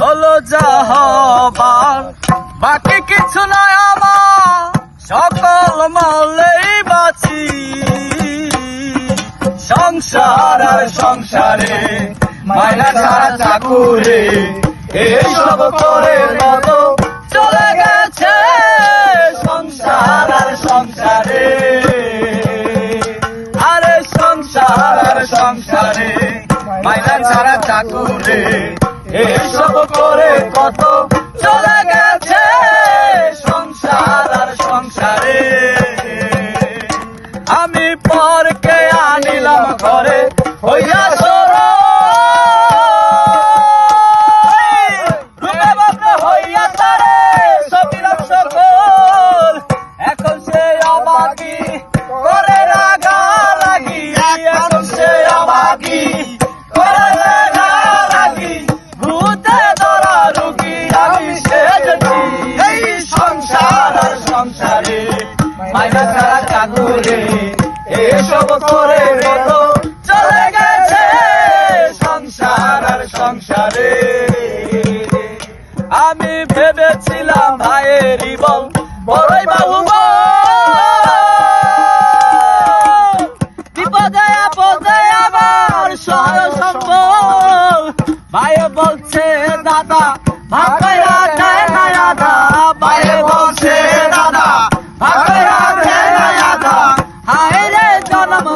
হলো যা হবার বাকি কিছু নয় আমার, সকল মালেই বাঁচি। সংসার আর সংসারে, মাইনা ছাড়া চাকুরে এইসব করে কত চলে গেছে সংসার আর সংসারে। আরে সংসার আর সংসারে, মাইনা ছাড়া চাকুরে এইসব করে কত চলে গেছে? মাইনা ছাড়া চাকুরে এসব করে কত চলে গেছে সংসার আর সংসারে। আমি ভেবেছিলাম ভাইয়ের বল, বড়ই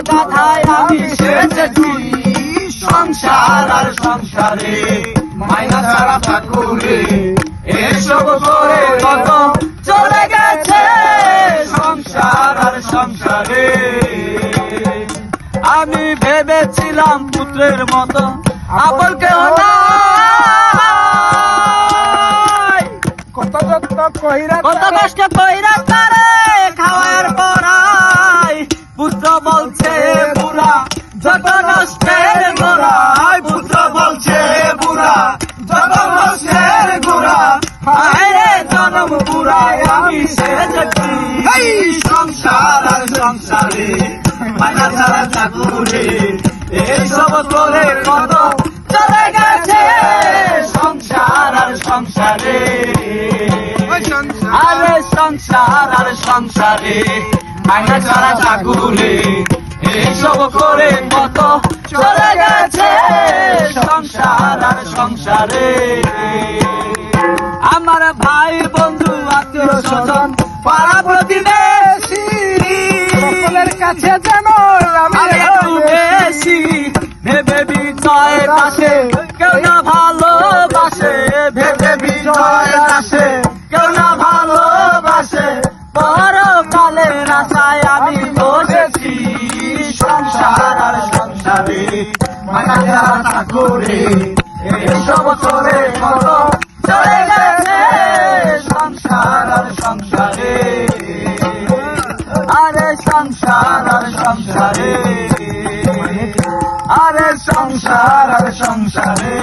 গাধায় আমি সেজেছি সংসার আর সংসারে। মাইনা ছাড়া ঠাকুরে এসব করে কত চলে গেছে সংসার আর সংসারে। আমি ভেবেছিলাম পুত্রের মতো আপন নাই। কত যত্ন কইরা কত কষ্ট কইরা তারে। আমি সেজেছি। এই সংসার আর সংসারে মানা ছাড়া চাকুরে এইসব করে কত চলে গেছে। সংসার আর সংসারে আরে সংসার আর সংসারে মাইনা ছাড়া চাকুরে এইসব করে কত চলে গেছে। সংসার আর সংসারে। কাছে যেন আমি একটু বেশি ভেবে বিজয় পাশে কেউ না ভালোবাসে ভেবে বিজয় আসে কেউ না ভালোবাসে পরকালের আশায় আমি বসেছি। সংসার আর সংসারে মানা যারা ঠাকুরে এইসব চলে কত চলে গেছে। সংসার আর সংসারে। সংসার আর সংসারে। আরে সংসার আর সংসারে।